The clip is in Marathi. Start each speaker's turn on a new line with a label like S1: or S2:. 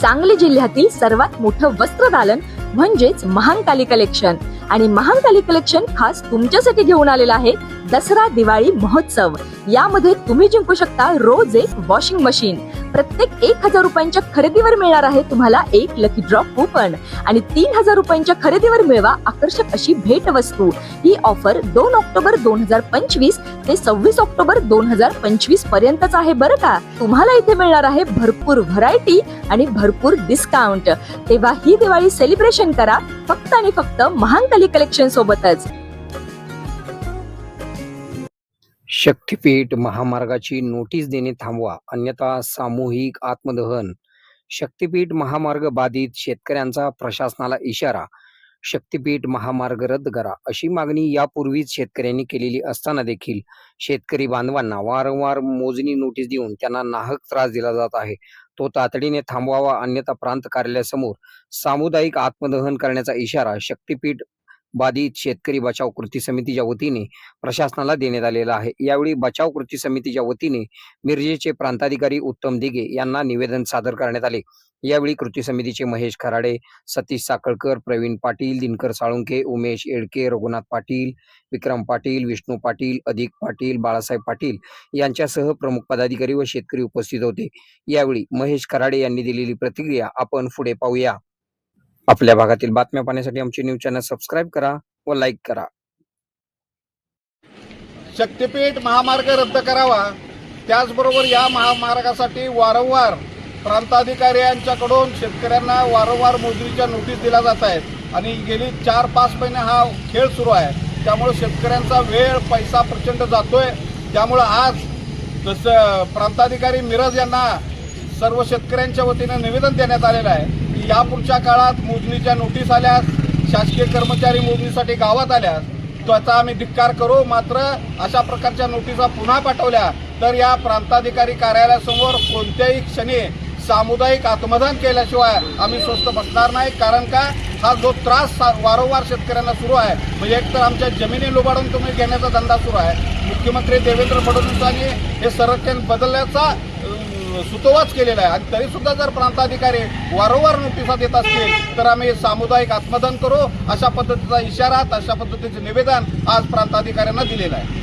S1: सांगली जिल्ह्यातील सर्वात मोठं वस्त्रदालन म्हणजेच महांकाली कलेक्शन आणि महांकाली कलेक्शन खास तुमच्यासाठी घेऊन आलेला आहे दसरा दिवाळी महोत्सव. यामध्ये तुम्ही जिंकू शकता रोज एक वॉशिंग मशीन. प्रत्येक एक हजार रुपयांच्या खरेदीवर मिळणार आहे तुम्हाला एक लकी ड्रॉप कुपन आणि तीन हजार रुपयांच्या खरेदीवर मिळवा आकर्षक अशी भेट वस्तू. ही ऑफर दोन ऑक्टोबर दोन हजार पंचवीस ते सव्वीस ऑक्टोबर दोन हजार पंचवीस पर्यंतच आहे बरं का? तुम्हाला इथे मिळणार आहे भरपूर व्हरायटी आणि भरपूर डिस्काउंट तेव्हा ही दिवाळी सेलिब्रेशन करा. फक्त आणि फक्त महांकाली कलेक्शन सोबतच.
S2: शक्तीपीठ महामार्गाची नोटीस देणे थांबवा अन्यथा सामूहिक आत्मदहन. शक्तीपीठ महामार्ग बाधित शेतकऱ्यांचा प्रशासनाला इशारा शक्तीपीठ महामार्ग रद्द करा अशी मागणी यापूर्वीच शेतकऱ्यांनी केलेली असताना देखील शेतकरी बांधवांना वारंवार मोजणी नोटीस देऊन त्यांना नाहक त्रास दिला जात आहे. तो तातडीने थांबवावा अन्यथा प्रांत कार्यालयासमोर सामुदायिक आत्मदहन करण्याचा इशारा शक्तीपीठ बाधित शेतकरी बचाव कृती समितीच्या वतीने प्रशासनाला देण्यात आलेला आहे. यावेळी बचाव कृती समितीच्या वतीने मिरजेचे प्रांताधिकारी उत्तम दिघे यांना निवेदन सादर करण्यात आले. यावेळी कृती समितीचे महेश खराडे सतीश साखळकर प्रवीण पाटील दिनकर साळुंके उमेश येडके रघुनाथ पाटील विक्रम पाटील विष्णू पाटील अधिक पाटील बाळासाहेब पाटील यांच्यासह प्रमुख पदाधिकारी व शेतकरी उपस्थित होते. यावेळी महेश खराडे यांनी दिलेली प्रतिक्रिया आपण पुढे पाहूया. आपल्या भागातील बातम्या पाहण्यासाठी आमचे न्यूज चॅनल सबस्क्राईब करा व लाईक करा.
S3: शक्तीपीठ महामार्ग रद्द करावा. त्याचबरोबर या महामार्गासाठी वारंवार प्रांताधिकारी यांच्याकडून शेतकऱ्यांना वारंवार मोजणीच्या नोटीस दिल्या जात आहेत आणि गेली चार पाच महिने हा खेळ सुरू आहे. त्यामुळे शेतकऱ्यांचा वेळ पैसा प्रचंड जातोय. त्यामुळं आज तसं प्रांताधिकारी मिरज यांना सर्व शेतकऱ्यांच्या वतीनं निवेदन देण्यात आलेलं आहे. यापुढच्या काळात मोजणीच्या नोटीस आल्यास शासकीय कर्मचारी मोजणीसाठी गावात आल्यास त्याचा आम्ही धिक्कार करू. मात्र अशा प्रकारच्या नोटिसा पुन्हा पाठवल्या तर या प्रांताधिकारी कार्यालयासमोर कोणत्याही क्षणी सामुदायिक आत्मदान केल्याशिवाय आम्ही स्वस्त बसणार नाही. कारण का? हा जो त्रास सा- वारंवार शेतकऱ्यांना सुरू आहे म्हणजे एकतर आमच्या जमिनी लुबाडून तुम्ही घेण्याचा धंदा सुरू आहे. मुख्यमंत्री देवेंद्र फडणवीसांनी हे संरक्षण बदलल्याचा सुतोवाच केलेला आहे. आणि तरी सुद्धा जर प्रांताधिकारी वारंवार नोटिसा देत असतील तर आम्ही सामुदायिक आत्मदान करू. अशा पद्धतीचा इशारा अशा पद्धतीचे निवेदन आज प्रांताधिकाऱ्यांना दिलेलं आहे.